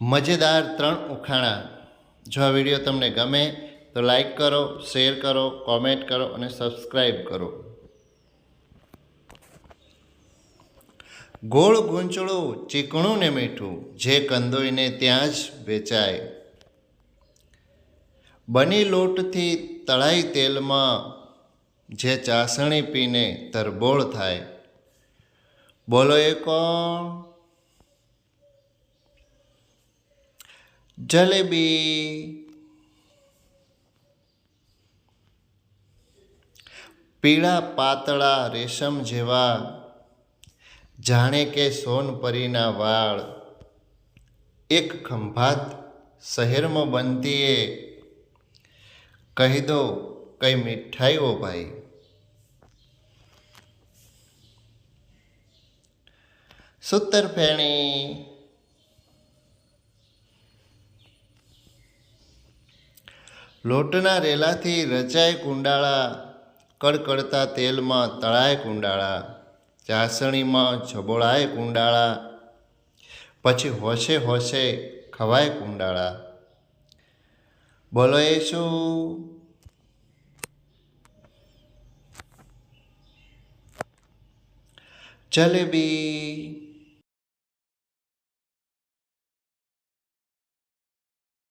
મજેદાર ત્રણ ઉખાણા. જો આ વીડિયો તમને ગમે, તો લાઈક કરો, શેર કરો, કોમેન્ટ કરો અને સબસ્ક્રાઈબ કરો. ગોળ ગૂંચળું, ચીકણું ને મીઠું, જે કંદોઈને ત્યાં જ વેચાય. બની લોટથી તળાઈ તેલમાં, જે ચાસણી પીને તરબોળ થાય. બોલો, એ કોણ? જલેબી. પીળા પાતળા રેશમ જેવા જાણે કે સોનપરીના વાળ. એક ખંભાત શહેરમાં બનતી એ કહી દો કઈ મીઠાઈઓ ભાઈ? સૂતર ફેણી. લોટના રેલાથી રચાય કુંડાળા, કડકડતા તેલમાં તળાય કુંડાળા, ચાસણીમાં છબોળાય કુંડાળા, પછી હોશે હોશે ખવાય કુંડાળા. બોલો એ શું જલેબી.